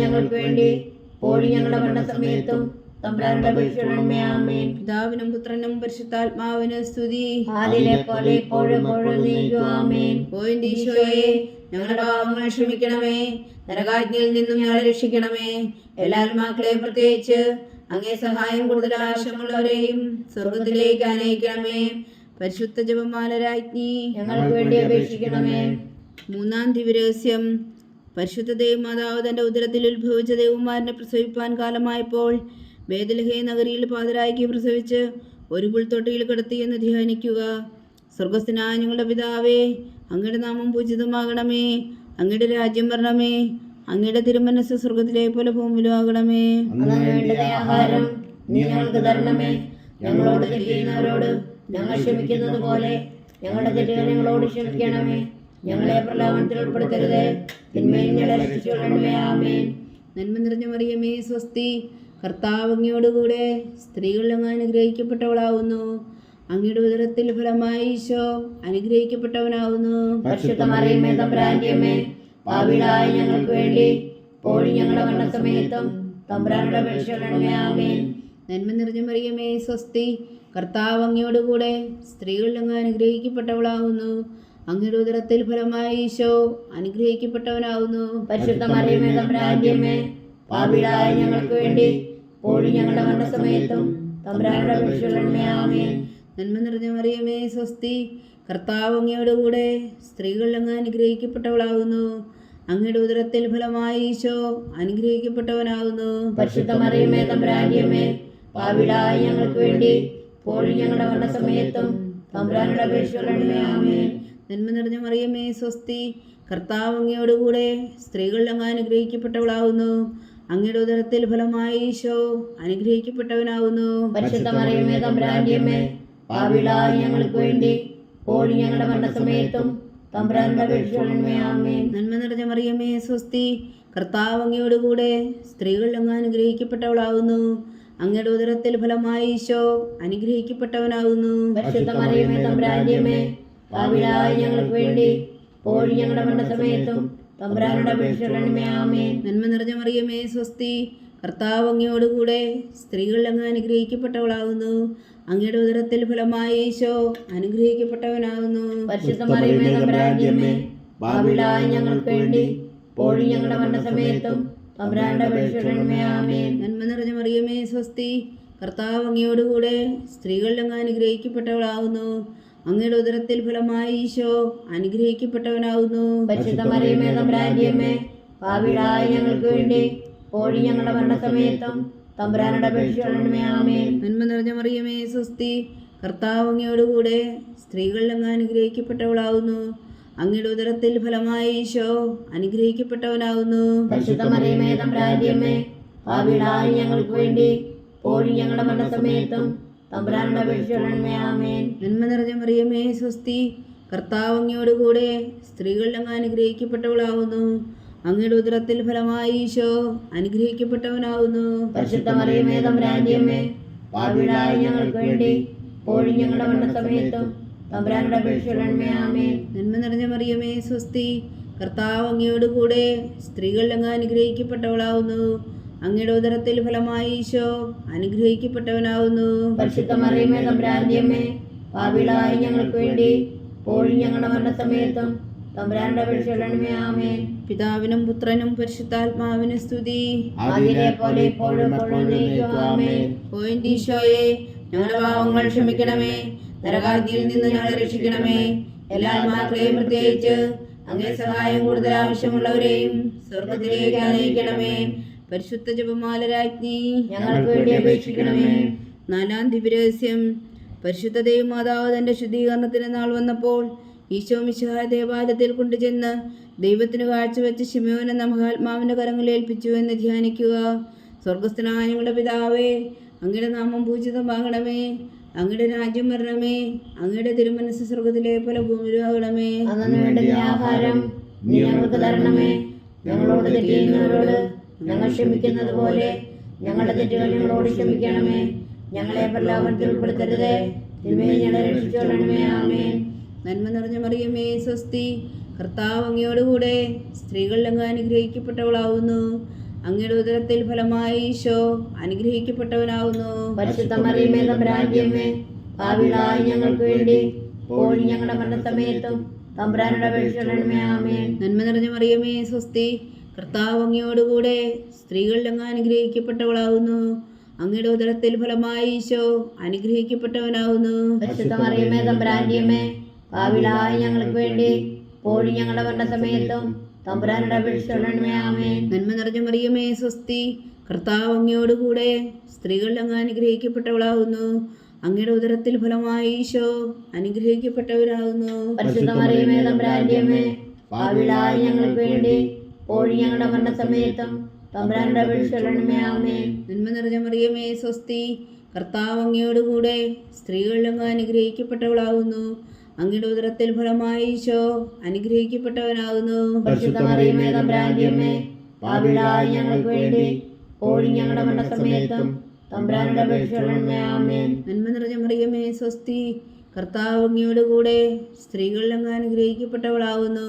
ഞങ്ങൾക്ക് വേണ്ടി ഇപ്പോഴും ഞങ്ങളുടെ മരണസമയത്തും തമ്പുരാനുടെ പിതാവിനും പുത്രനും പരിശുദ്ധാത്മാവിന് സ്തുതി. ആദിലെ പോലെ ഇപ്പോഴും പോയിന്റ് ഈശോയെ ഞങ്ങളുടെ പാപങ്ങൾ ക്ഷമിക്കണമേ. നരകാജ്ഞയിൽ നിന്നും ഞങ്ങളെ രക്ഷിക്കണമേ. എല്ലാ ആത്മാക്കളെയും പ്രത്യേകിച്ച് അങ്ങേ സഹായം കൂടുതൽ ആവശ്യമുള്ളവരെയും സ്വർഗത്തിലേക്ക് അനയിക്കണമേ. പരിശുദ്ധ ജപമാല രാജ്ഞി ഞങ്ങൾക്ക് വേണ്ടി അപേക്ഷിക്കണമേ. മൂന്നാം ദിവരഹസ്യം പരിശുദ്ധ ദേവമാതാവ് തന്റെ ഉദരത്തിൽ ഉത്ഭവിച്ച ദേവകുമാരനെ പ്രസവിപ്പാൻ കാലമായപ്പോൾ വേദലഹേ നഗരിയിൽ പാതിരായിക്ക് പ്രസവിച്ച് ഒരു പുൽത്തൊട്ടിയിൽ കിടത്തിയെന്ന് ധ്യാനിക്കുക. സ്വർഗസ്ഥനായ ഞങ്ങളുടെ പിതാവേ അങ്ങയുടെ നാമം പൂജിതമാകണമേ. അങ്ങയുടെ രാജ്യം വരണമേ. അങ്ങയുടെ തിരുമനസ് സ്വർഗത്തിലെ പോലെ ഭൂമിയിലും ആകണമേ അന്നു വേണ്ടുന്ന ആഹാരം നീ ഞങ്ങൾക്ക് തരണമേ. ഞങ്ങളോട് തെറ്റിയുന്നവരോട് ഞങ്ങൾ ക്ഷമിക്കുന്നത് പോലെ ഞങ്ങളുടെ തെറ്റുകൾ ഞങ്ങളോട് ക്ഷമിക്കണമേ. ഞങ്ങളെ പ്രലോഭനത്തിൽ ഉൾപ്പെടുത്തരുതേ. തിന്മയും ഞങ്ങളെ രക്ഷിച്ചുകൊള്ളണമേ ആമേൻ. നന്മ നിറഞ്ഞ മറിയമേ സ്വസ്തി. കർത്താവ് അങ്ങയോടുകൂടെ സ്ത്രീകളിൽ അങ്ങ് അനുഗ്രഹിക്കപ്പെട്ടവളാവുന്നു. അങ്ങയുടെ ഉദരത്തിൽ ഫലമായി ഈശോ അനുഗ്രഹിക്കപ്പെട്ടവനാവുന്നു. പരിശുദ്ധ മറിയമേ തമ്പുരാന്റിയമ്മേ പാപികളായ ഞങ്ങൾക്ക് വേണ്ടി ഇപ്പോഴും ഞങ്ങളുടെ മരണസമയത്തും തമ്പുരാനുടെ ആമേൻ. നന്മ നിറഞ്ഞ മറിയമേ സ്വസ്തി കർത്താവ് അങ്ങയോടുകൂടെ സ്ത്രീകളിൽ അങ്ങ് അനുഗ്രഹിക്കപ്പെട്ടവളാവുന്നു. അങ്ങയുടെ ഉദരത്തിൽ ഫലമായി ഈശോ അനുഗ്രഹിക്കപ്പെട്ടവനാവുന്നു. പരിശുദ്ധ മറിയമേ തമ്പുരാന്റിയമ്മേ പാപികളായ ഞങ്ങൾക്ക് വേണ്ടി പോഴി ഞങ്ങളുടെ മരണസമയത്തും തമ്പുരാനുടെ നന്മ നിറഞ്ഞ മറിയമേ സ്വസ്തി. കർത്താവ് അങ്ങയോടുകൂടെ സ്ത്രീകൾ അങ്ങ് അനുഗ്രഹിക്കപ്പെട്ടവളാകുന്നു. അങ്ങയുടെ ഉദരത്തിൽ ഫലമായി ഈശോ അനുഗ്രഹിക്കപ്പെട്ടവനാകുന്നു. പരിശുദ്ധ മറിയമേ തമ്പുരാന്റിയമ്മേ പാവിടായി ഞങ്ങൾക്ക് വേണ്ടി പോഴി ഞങ്ങളുടെ മരണസമയത്തും തമ്പുരാനുടെ ആമേൻ. നന്മ നിറഞ്ഞ മറിയമേ സ്വസ്തി. കർത്താവ് അങ്ങയോടുകൂടെ സ്ത്രീകൾ അങ്ങ് അനുഗ്രഹിക്കപ്പെട്ടവളാവുന്നു അങ്ങയുടെ ഉദരത്തിൽ ഫലമായി ഈശോ അനുഗ്രഹിക്കപ്പെട്ടവനാവുന്നു. പരിശുദ്ധ മറിയമേ തമ്പുരാന്റിയമ്മേ പാപികളായ ഞങ്ങൾക്ക് വേണ്ടി ഞങ്ങളുടെ മരണസമയത്തും നന്മ നിറഞ്ഞ മറിയമേ സ്വസ്തി. കർത്താവ് അങ്ങയോടുകൂടെ സ്ത്രീകളിൽ അങ്ങ് അനുഗ്രഹിക്കപ്പെട്ടവളാവുന്നു. അങ്ങയുടെ ഉദരത്തിൽ ഫലമായി ഈശോ അനുഗ്രഹിക്കപ്പെട്ടവനാവുന്നു. തമ്പുരാന്റിയമ്മേ ഞങ്ങൾക്ക് വേണ്ടി ഇപ്പോഴും ഞങ്ങളുടെ മരണസമയത്തും തമ്പുരാനുടെ അപേക്ഷിക്കണമേ ആമേൻ. നന്മ നിറഞ്ഞ മറിയമേ സ്വസ്തി. കർത്താവ് അങ്ങയോടുകൂടെ സ്ത്രീകൾ അങ്ങ് അനുഗ്രഹിക്കപ്പെട്ടവളാകുന്നു. അങ്ങയുടെ ഉദരത്തിൽ ഫലമായ ഈശോ അനുഗ്രഹിക്കപ്പെട്ടവനാകുന്നു. ഞങ്ങൾക്ക് വേണ്ടി പോഴി ഞങ്ങളുടെ മരണസമയത്തും നന്മ നിറഞ്ഞ മറിയമേ സ്വസ്തി. കർത്താവ് അങ്ങയോടുകൂടെ സ്ത്രീകളിലങ്ങ് അനുഗ്രഹിക്കപ്പെട്ടവളാകുന്നു. അങ്ങയുടെ ഉദരത്തിൽ ഫലമായി ഈശോ അനുഗ്രഹിക്കപ്പെട്ടവനാകുന്നു പരിശുദ്ധ മറിയമേ തമ്പുരാന്റിയമ്മേ പാപികളായ ഞങ്ങൾക്ക് വേണ്ടി കോഴി ഞങ്ങളുടെ മരണസമയത്തും തമ്പുരാനുടെ അപേക്ഷിക്കണമേ ആമേൻ. നന്മ നിറഞ്ഞ മറിയമേ സ്വസ്തി കർത്താവ് അങ്ങയോടുകൂടെ സ്ത്രീകളിൽ അങ്ങ് അനുഗ്രഹിക്കപ്പെട്ടവളാകുന്നു അങ്ങയുടെ ഉദരത്തിൽ ഫലമായി ഈശോ അനുഗ്രഹിക്കപ്പെട്ടവനാകുന്നു പരിശുദ്ധ മറിയമേ തമ്പുരാന്റിയമ്മേ പാപികളായ ഞങ്ങൾക്ക് വേണ്ടി കോഴി ഞങ്ങളുടെ മരണസമയത്തും തമ്പുരാനുടെ അപേക്ഷിക്കണമേ ആമേൻ. നന്മ നിറഞ്ഞ മറിയമേ സ്വസ്തി. കർത്താവ് അങ്ങയോടുകൂടെ സ്ത്രീകളിൽ അങ്ങ് അനുഗ്രഹിക്കപ്പെട്ടവളാകുന്നു അങ്ങയുടെ ഉദരത്തിൽ ഫലമായി ഈശോ അനുഗ്രഹിക്കപ്പെട്ടവനാകുന്നു പരിശുദ്ധ മറിയമേ തമ്പുരാന്റിയമ്മേ പാപികളായ ഞങ്ങൾക്ക് വേണ്ടി ഇപ്പോഴും ഞങ്ങളുടെ മരണസമയത്തും തമ്പുരാനുടെ അപേക്ഷിക്കണമേ ആമേൻ. നന്മ നിറഞ്ഞ മറിയമേ സ്വസ്തി. കർത്താവ് സ്ത്രീകളിൽ അങ്ങ് അനുഗ്രഹിക്കപ്പെട്ടവളാകുന്നു അങ്ങയുടെ ഉദരത്തിൽ ഫലമായി ഈശോ അനുഗ്രഹിക്കപ്പെട്ടവനാവുന്നു. തമ്പുരാന്റിയമ്മേ ഞങ്ങൾക്ക് വേണ്ടി ഞങ്ങളുടെ മരണസമയത്തും ആമേൻ. പിതാവിനും പുത്രനും പരിശുദ്ധാത്മാവിനും സ്തുതി. പോലെ ഇപ്പോഴും ഈശോയെ ഞങ്ങളുടെ പാവങ്ങൾ ക്ഷമിക്കണമേ. നരകാതിയിൽ നിന്ന് ഞങ്ങളെ രക്ഷിക്കണമേ. എല്ലാ ആത്മാക്കളെയും പ്രത്യേകിച്ച് അങ്ങേ സഹായം കൂടുതൽ ആവശ്യമുള്ളവരെയും സ്വർഗത്തിലേക്ക് ആനയിക്കണമേ പരിശുദ്ധ ജപമാല രാജ്ഞി ഞങ്ങൾക്ക് വേണ്ടി അപേക്ഷിക്കണമേ. നാലാം ദിവ്യരഹസ്യം പരിശുദ്ധ ദൈവമാതാവ് തന്റെ ശുദ്ധീകരണത്തിന് നാൾ വന്നപ്പോൾ ഈശോ മിശിഹായ ദേവാലയത്തിൽ കൊണ്ടുചെന്ന് ദൈവത്തിന് കാഴ്ചവെച്ച് ശിമയോനെ മഹാത്മാവിന്റെ കരങ്ങളിൽ ഏൽപ്പിച്ചു എന്ന് ധ്യാനിക്കുക. സ്വർഗസ്ഥനായ ഞങ്ങളുടെ പിതാവേ അങ്ങയുടെ നാമം പൂജിതമാകണമേ. അങ്ങയുടെ രാജ്യം വരണമേ. അങ്ങയുടെ തിരുമനസ് സ്വർഗത്തിലെ പോലെ ഭൂമിയിലാകണമേ ആഹാരം ഞങ്ങൾക്ക് തരണമേ. ഞങ്ങളോട് ഞങ്ങൾ ക്ഷമിക്കുന്നത് പോലെ ഞങ്ങളുടെ തെറ്റുകൾ ഞങ്ങളോട് ക്ഷമിക്കണമേ. ഞങ്ങളെ പ്രലോഭനത്തിൽ ഉൾപ്പെടുത്തരുതേ. തിന്മയെ ഞങ്ങളെ രക്ഷിച്ചോളണമേ. ആമേൻ. നന്മ നിറഞ്ഞ മറിയമേ സ്വസ്തി. കർത്താവ് അങ്ങയോടുകൂടെ സ്ത്രീകളിൽ അങ്ങ് അനുഗ്രഹിക്കപ്പെട്ടവളാവുന്നു. അങ്ങയുടെ ഉദരത്തിൽ ഫലമായി ഈശോ അനുഗ്രഹിക്കപ്പെട്ടവനാവുന്നു. പരിശുദ്ധ മറിയമേ തമ്പുരാന്റിയമ്മേ ഭാവികളായി ഞങ്ങൾക്ക് വേണ്ടി പോയി ഞങ്ങളുടെ മരണസമയത്തും തമ്പുരാനുടെ ആമേൻ. നന്മ നിറഞ്ഞ മറിയമേ സ്വസ്തി. കർത്താവ് അങ്ങയോടുകൂടെ സ്ത്രീകളിൽ അങ്ങ് അനുഗ്രഹിക്കപ്പെട്ടവളാവുന്നു. അങ്ങയുടെ ഉദരത്തിൽ ഫലമായി ഈശോ തമ്പുരാന്റിയമ്മേ ഭാവികളായി ഞങ്ങൾക്ക് വേണ്ടി പോയി ഞങ്ങളുടെ മരണസമയത്തും തമ്പുരാനുടെ നന്മ നിറഞ്ഞ മറിയമേ സ്വസ്തി കർത്താവ് അങ്ങയോടുകൂടെ സ്ത്രീകളിലങ്ങ് അനുഗ്രഹിക്കപ്പെട്ടവളാവുന്നു. അങ്ങയുടെ ഉദരത്തിൽ ഫലമായി ഈശോ അനുഗ്രഹിക്കപ്പെട്ടവരാകുന്നു തമ്പുരാന്റിയമ്മേ ഞങ്ങൾക്ക് വേണ്ടി പോയി ഞങ്ങളുടെ മരണസമയത്തും തമ്പുരാനുടെ നന്മ നിറഞ്ഞ മറിയമേ സ്വസ്തി. കർത്താവ് അങ്ങയോടുകൂടെ അനുഗ്രഹിക്കപ്പെട്ടവളാകുന്നു. അങ്ങയുടെ ഉദരത്തിൽ ഫലമായി ഈശോ അനുഗ്രഹിക്കപ്പെട്ടവനാകുന്നു. പരിശുദ്ധ മറിയമേ തമ്പുരാന്റിയമ്മേ ഭാവികളായി ഞങ്ങൾക്ക് വേണ്ടി ഞങ്ങളുടെ മരണസമയത്തും തമ്പുരാനുടെ നന്മ നിറഞ്ഞ മറിയമേ സ്വസ്തി. കർത്താവ് അങ്ങയോടുകൂടെ അനുഗ്രഹിക്കപ്പെട്ടവളാകുന്നു.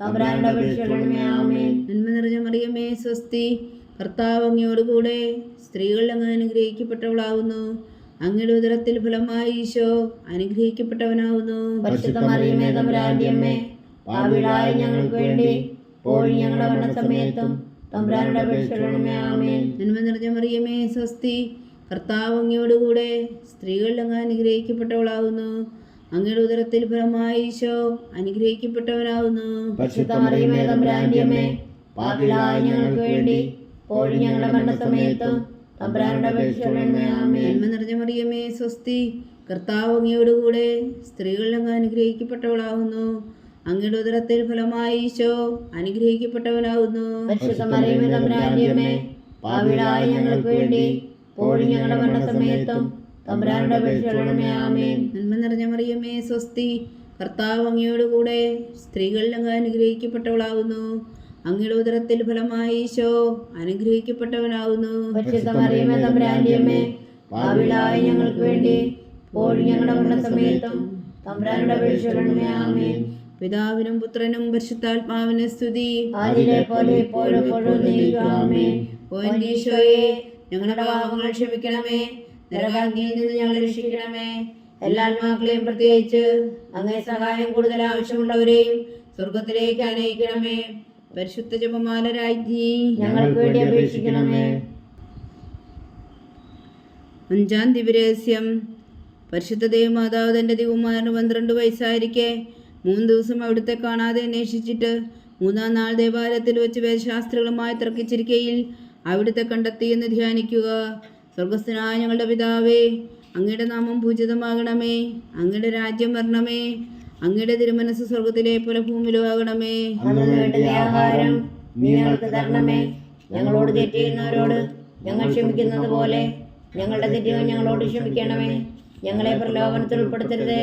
തമ്പുരാനുടെ നന്മ നിറഞ്ഞ മറിയമേ സ്വസ്തി. കർത്താവ് അങ്ങയോടുകൂടെ സ്ത്രീകൾ അങ്ങ് അനുഗ്രഹിക്കപ്പെട്ടവളാകുന്നു അങ്ങയുടെ ഉദരത്തിൽ ഫലമായി ഈശോ അനുഗ്രഹിക്കപ്പെട്ടവനാവുന്നു. പരിശുദ്ധ മറിയമേ ഞങ്ങൾക്ക് വേണ്ടി പോയി ഞങ്ങളുടെ മരണസമയത്തും തമ്പുരാനുടെ അപേക്ഷിക്കണമേ ആമേൻ. നന്മ നിറഞ്ഞ മറിയമേ സ്വസ്തി. കർത്താവ് അങ്ങയോടുകൂടെ അങ്ങ് അനുഗ്രഹിക്കപ്പെട്ടവളാകുന്നു അങ്ങയുടെ ഉദരത്തിൽ ഫലമായി ഈശോ അനുഗ്രഹിക്കപ്പെട്ടവനാകുന്നു ഞങ്ങൾക്ക് വേണ്ടി ഞങ്ങളുടെ മരണസമയത്തും നിറഞ്ഞ മറിയമേ സ്വസ്തി കർത്താവ് അങ്ങയോടുകൂടെ സ്ത്രീകളിൽ അങ്ങ് അനുഗ്രഹിക്കപ്പെട്ടവളാകുന്നു അങ്ങയുടെ ഉദരത്തിൽ ഫലമായി ഈശോ അനുഗ്രഹിക്കപ്പെട്ടവനാകുന്നു ഞങ്ങൾക്ക് വേണ്ടി ഞങ്ങളുടെ മരണസമയത്തും തമ്പുരാനുടെ അപേക്ഷിക്കണമേ ആമേൻ. നന്മ നിറഞ്ഞ മറിയമേ സ്വസ്തി. കർത്താവ് അങ്ങയോടുകൂടെ സ്ത്രീകളിൽ അങ്ങ് അനുഗ്രഹിക്കപ്പെട്ടവളാകുന്നു അങ്ങയുടെ ഉദരത്തിൽ ഫലമായി ഈശോ അനുഗ്രഹിക്കപ്പെട്ടവനാകുന്നു തമ്പുരാന്റിയമ്മേ ഞങ്ങൾക്ക് വേണ്ടി പോയി ഞങ്ങളുടെ മരണസമയത്തും തമ്പുരാനുടെ അപേക്ഷിക്കണമേ ആമേൻ. പിതാവിനും പുത്രനും പരിശുദ്ധാത്മാവിന് സ്തുതി. ആദിലെ പോലെ ഇപ്പോഴും എപ്പോഴും നീക്കുക ആമേൻ. ഓ ഈശോയെ ഞങ്ങളുടെ പാപങ്ങൾ ക്ഷമിക്കണമേ. നരകാഗ്നിയിൽ നിന്ന് ഞങ്ങളെ രക്ഷിക്കണമേ. എല്ലാ ആത്മാക്കളെയും പ്രത്യേകിച്ച് അങ്ങേ സഹായം കൂടുതൽ ആവശ്യമുള്ളവരെയും സ്വർഗത്തിലേക്ക് അനയിക്കണമേ പരിശുദ്ധ ജപമാല രാജ്ഞി ഞങ്ങൾക്ക് വേണ്ടി അപേക്ഷിക്കണമേ. അഞ്ചാം ദിവരഹസ്യം പരിശുദ്ധ ദേവമാതാവ് തന്റെ ദിവമാരന് പന്ത്രണ്ട് വയസ്സായിരിക്കെ. മൂന്ന് ദിവസം അവിടുത്തെ കാണാതെ അന്വേഷിച്ചിട്ട് മൂന്നാം നാൾ ദേവാലയത്തിൽ വെച്ച് വേദശാസ്ത്രികളുമായി തർക്കിച്ചിരിക്കയിൽ അവിടുത്തെ കണ്ടെത്തിയെന്ന് ധ്യാനിക്കുക. സ്വർഗസ്ഥനായ ഞങ്ങളുടെ പിതാവേ അങ്ങയുടെ നാമം പൂജിതമാകണമേ അങ്ങയുടെ രാജ്യം വരണമേ അങ്ങയുടെ തിരുമനസ് സ്വർഗത്തിലെ പോലെ ഭൂമിയിലും ആകണമേ. അന്നു വേണ്ടുന്ന ആഹാരം ഞങ്ങൾക്ക് തരണമേ. ഞങ്ങളോട് തെറ്റ് ചെയ്യുന്നവരോട് ഞങ്ങൾ ക്ഷമിക്കുന്നത് പോലെ ഞങ്ങളുടെ തെറ്റുകൾ ഞങ്ങളോട് ക്ഷമിക്കണമേ. ഞങ്ങളെ പ്രലോഭനത്തിൽ ഉൾപ്പെടുത്തരുതേ.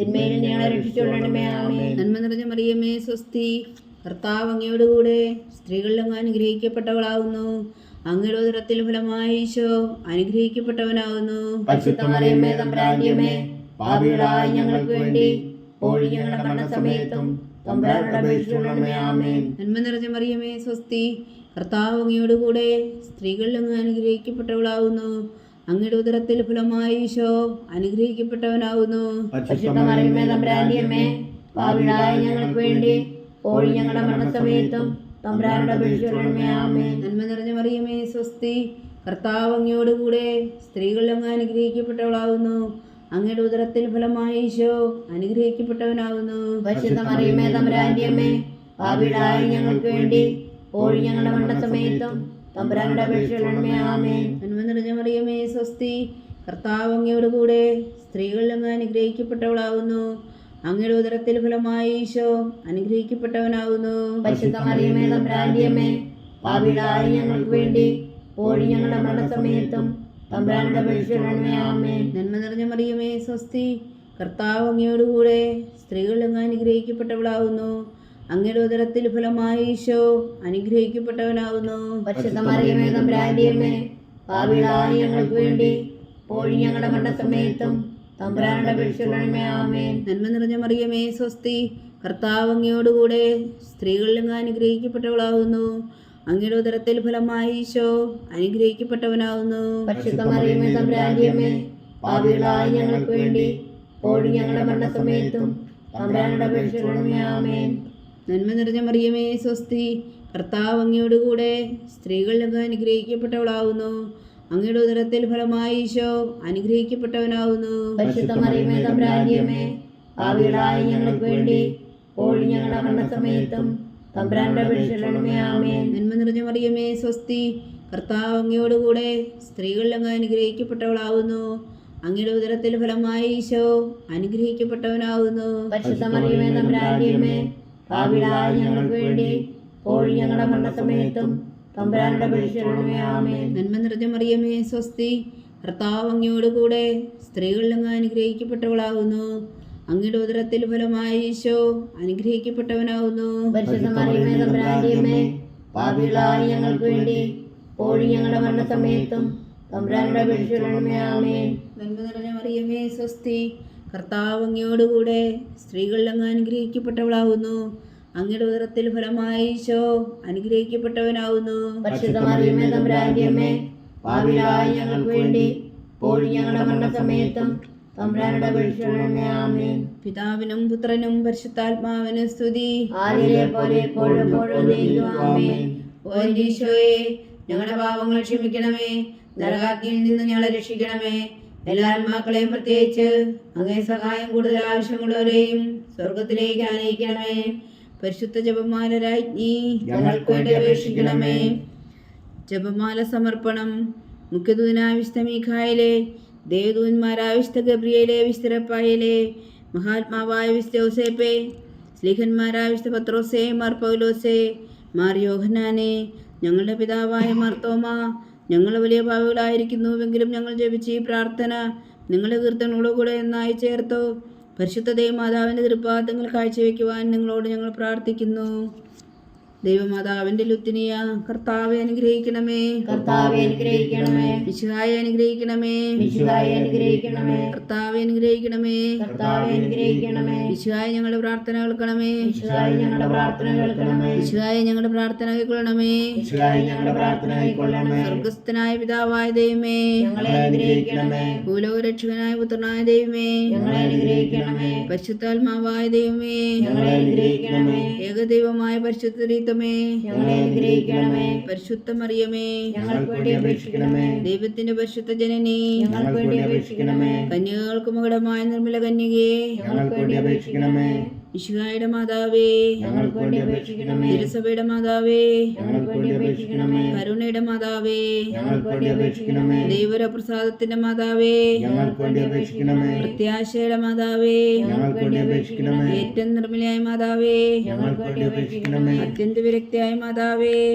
തിന്മയിൽ ഞങ്ങളെ രക്ഷിച്ചുകൊള്ളണമേ. ആമേ നന്മ നിറഞ്ഞ മറിയമേ സ്വസ്തി. കർത്താവ് അങ്ങയോടുകൂടെ സ്ത്രീകളിലും അനുഗ്രഹിക്കപ്പെട്ടവളാകുന്നു. അങ്ങയുടെ ഉദരത്തിൽ ഫലമായി ഈശോ അനുഗ്രഹിക്കപ്പെട്ടവനാകുന്നു മറിയമ്മേ ഞങ്ങൾക്ക് വേണ്ടി പോയി ഞങ്ങളുടെ മരണസമയത്തും തമ്പുരാനോട് അപേക്ഷിക്കണമേ നന്മ നിറഞ്ഞ മറിയമേ സ്വസ്തി. കർത്താവ് അങ്ങയോടുകൂടെ സ്ത്രീകളിൽ അങ്ങ് അനുഗ്രഹിക്കപ്പെട്ടവളാവുന്നു. അങ്ങയുടെ ഉദരത്തിൽ ഫലമായി ഈശോ അനുഗ്രഹിക്കപ്പെട്ടവനാവുന്നു. ഞങ്ങൾക്ക് വേണ്ടി ഞങ്ങളുടെ മരണസമയത്തും തമ്പുരാനോട് അപേക്ഷിക്കണമേ ആമേ നന്മ നിറഞ്ഞ മറിയമേ സ്വസ്തി. കർത്താവ് അങ്ങയോടുകൂടെ സ്ത്രീകളിൽ അങ്ങ് അനുഗ്രഹിക്കപ്പെട്ടവളാകുന്നു അങ്ങയുടെ ഉദരത്തിൽ ഫലമായി ഈശോ അനുഗ്രഹിക്കപ്പെട്ടവനാകുന്നു പരിശുദ്ധ മറിയമേ ഞങ്ങൾക്ക് വേണ്ടി ഞങ്ങളുടെ തമ്പുരാനോട് അപേക്ഷിക്കണമേ ആമേൻ. നന്മ നിറഞ്ഞ മറിയമേ സ്വസ്തി. കർത്താവ് അങ്ങയോടുകൂടെ സ്ത്രീകളിൽ അങ്ങ് അനുഗ്രഹിക്കപ്പെട്ടവളാവുന്നു. അങ്ങയുടെ ഉദരത്തിൽ ഫലമായി ഈശോ അനുഗ്രഹിക്കപ്പെട്ടവനാകുന്നു പരിശുദ്ധ മറിയമേ തമ്പുരാന്റെ അമ്മേ ഞങ്ങൾക്ക് വേണ്ടി ഓടി ഞങ്ങളുടെ മരണസമയത്തും തമ്പുരാനോട് നന്മ നിറഞ്ഞ മറിയമേ സ്വസ്തി. കർത്താവ് അങ്ങയോടുകൂടെ സ്ത്രീകൾ അങ്ങ് അനുഗ്രഹിക്കപ്പെട്ടവളാകുന്നു അങ്ങയുടെ ഉദരത്തിൽ ഫലമായി ഈശോ അനുഗ്രഹിക്കപ്പെട്ടവനാകുന്നു ഞങ്ങൾക്ക് വേണ്ടി ഓടി ഞങ്ങളുടെ മരണസമയത്തും തമ്പുരാനോട് നന്മ നിറഞ്ഞ മറിയമേ സ്വസ്തി. കർത്താവ് അങ്ങയോടുകൂടെ സ്ത്രീകളിൽ അനുഗ്രഹിക്കപ്പെട്ടവളാകുന്നു അങ്ങയുടെ ഉദരത്തിൽ ഫലമായി ഈശോ അനുഗ്രഹിക്കപ്പെട്ടവനാവുന്നു. പരിശുദ്ധമറിയമേ ഞങ്ങൾക്ക് വേണ്ടി ഞങ്ങളുടെ മരണസമയത്തും തമ്പുരാനോട് അപേക്ഷിക്കണമേ ആമേൻ. നന്മ നിറഞ്ഞ മറിയമേ സ്വസ്തി. കർത്താവ് അങ്ങയോടുകൂടെ സ്ത്രീകളിൽ അനുഗ്രഹിക്കപ്പെട്ടവളാകുന്നു അനുഗ്രഹിക്കപ്പെട്ടവളാവുന്നു. അങ്ങയുടെ ഉദരത്തിൽ ഫലമായി ഈശോ അനുഗ്രഹിക്കപ്പെട്ടവനാവുന്നു. ഞങ്ങൾക്ക് വേണ്ടി ഓടി ഞങ്ങളുടെ മരണസമയത്തും തമ്പുരാനോട് അപേക്ഷിക്കണമേ ആമേൻ. നന്മ നിറഞ്ഞ മറിയമേ സ്വസ്തി കർത്താവ് അങ്ങയോടുകൂടെ സ്ത്രീകളിൽ അങ്ങ് അനുഗ്രഹിക്കപ്പെട്ടവളാവുന്നു. അങ്ങയുടെ ഉദരത്തിൽ ഫലമായി ഈശോ അനുഗ്രഹിക്കപ്പെട്ടവനാവുന്നു. ഞങ്ങൾക്ക് വേണ്ടി ഓടി ഞങ്ങളുടെ മരണസമയത്തും തമ്പുരാനോട് അപേക്ഷിക്കണമേ ആമേൻ. നന്മ നിറഞ്ഞ മറിയമേ സ്വസ്തി. കർത്താവ് അങ്ങയോടുകൂടെ സ്ത്രീകളിൽ അങ്ങ് അനുഗ്രഹിക്കപ്പെട്ടവളാകുന്നു അങ്ങയുടെ ഉദരത്തിൽ ഫലമായി ഈശോ അനുഗ്രഹിക്കപ്പെട്ടവനാകുന്നു ഞങ്ങൾക്ക് വേണ്ടി പോഴി ഞങ്ങളുടെ മരണസമയത്തും തമ്പുരാനോട് അപേക്ഷിക്കണമേ ആമേൻ. നന്മ നിറഞ്ഞ മറിയമേ സ്വസ്തി. കർത്താവ് അങ്ങയോടുകൂടെ സ്ത്രീകളിൽ അങ്ങ് അനുഗ്രഹിക്കപ്പെട്ടവളാവുന്നു. അങ്ങയുടെ ഉദരത്തിൽ ഫലമായി ഈശോ അനുഗ്രഹിക്കപ്പെട്ടവനാവുന്നു. ഞങ്ങൾക്ക് വേണ്ടി ഞങ്ങളുടെ മരണസമയത്തും തമ്പുരാനോട് അപേക്ഷിക്കണമേ ആമേൻ. പിതാവിനും പുത്രനും പരിശുദ്ധാത്മാവിനും സ്തുതി. ആദിയിലെ പോലെ എപ്പോഴും എപ്പോഴും ദൈവം ആമേൻ. ഓ എന്റെ ഈശോയെ ഞങ്ങളുടെ പാപങ്ങൾ ക്ഷമിക്കണമേ. നരകാഗ്നിയിൽ നിന്ന് ഞങ്ങളെ രക്ഷിക്കണമേ. എല്ലാ ആത്മാക്കളെയും പ്രത്യേകിച്ച് അങ്ങേ സഹായം കൂടുതൽ ആവശ്യമുള്ളവരെയും സ്വർഗത്തിലേക്ക് ആനയിക്കണമേ പരിശുദ്ധ ജപമാല രാജ്ഞി ഞങ്ങൾക്ക് വേണ്ടി അപേക്ഷിക്കണമേ. ജപമാല സമർപ്പണം മുഖ്യദൂതനായ വിശുദ്ധ മീഖായിലെ ദേവദൂന്മാരായ വിശുദ്ധ വിശുദ്ധ മഹാത്മാവായ വിശുദ്ധ സ്ലീഹന്മാരായ വിശുദ്ധ പത്രോസേ മാർ പൗലോസേ മാർ യോഹനാനെ ഞങ്ങളുടെ പിതാവായ മാർത്തോമ ഞങ്ങൾ വലിയ പാവുകളായിരിക്കുന്നുവെങ്കിലും ഞങ്ങൾ ജപിച്ച ഈ പ്രാർത്ഥന നിങ്ങളുടെ കീർത്തനങ്ങളോടുകൂടെ എന്നായി ചേർത്തു. പരിശുദ്ധ ദൈവമാതാവിന്റെ തൃപ്പാദങ്ങൾ കാഴ്ചവെക്കുവാൻ നിങ്ങളോട് ഞങ്ങൾ പ്രാർത്ഥിക്കുന്നു. ദൈവമാതാവിന്റെ ലുത്തിനിയ കർത്താവെ അനുഗ്രഹിക്കണമേ. കർത്താവെ അനുഗ്രഹിക്കണമേ. വിശുഹായെ അനുഗ്രഹിക്കണമേ. വിശുദ്ധായി അനുഗ്രഹിക്കണമേ. കർത്താവെ അനുഗ്രഹിക്കണമേ. കർത്താവെ അനുഗ്രഹിക്കണമേ. വിശുഹായ ഞങ്ങളുടെ പ്രാർത്ഥന കേൾക്കണമേ. വിശുദ്ധായി ഞങ്ങളുടെ പ്രാർത്ഥന കേൾക്കണമേ. വിശുഹായ ഞങ്ങളുടെ പ്രാർത്ഥന കേൾക്കണമേ വിശുദ്ധായി ഞങ്ങളുടെ പ്രാർത്ഥന കൈക്കൊള്ളണമേ സ്വർഗസ്ഥനായ പിതാവായ ദൈവമേ. ഞങ്ങളെ അനുഗ്രഹിക്കണമേ. ഭൂലോകരക്ഷകനായ പുത്രനായ ദൈവമേ. ഞങ്ങളെ അനുഗ്രഹിക്കണമേ. പരിശുദ്ധാത്മാവായ ദൈവമേ. ഞങ്ങളെ അനുഗ്രഹിക്കണമേ. ഏകദൈവമായ പരിശുദ്ധ റീതമേ ഞങ്ങളെ അനുഗ്രഹിക്കണമേ. പരിശുദ്ധ മറിയമേ ഞങ്ങൾക്ക് വേണ്ടി അപേക്ഷിക്കണമേ. ദൈവത്തിന്റെ പരിശുദ്ധ ജനനി. ഞങ്ങൾക്ക് വേണ്ടി അപേക്ഷിക്കണമേ. കന്യകൾക്ക് മകുടമായ നിർമ്മല കന്യകയെ ഞങ്ങൾക്ക് വേണ്ടി അപേക്ഷിക്കണമേ. വിശുഹായുടെ മാതാവേ. ഞങ്ങൾക്ക് വേണ്ടി അപേക്ഷിക്കണമേ. തിരുസഭയുടെ മാതാവേ. ഞങ്ങൾക്ക് കരുണയുടെ മാതാവേ. ദൈവരപ്രസാദത്തിന്റെ മാതാവേ. പ്രത്യാശയുടെ മാതാവേ. ഏറ്റവും നിർമ്മലയായ മാതാവേ. അത്യന്ത വിരക്തിയായ മാതാവേ.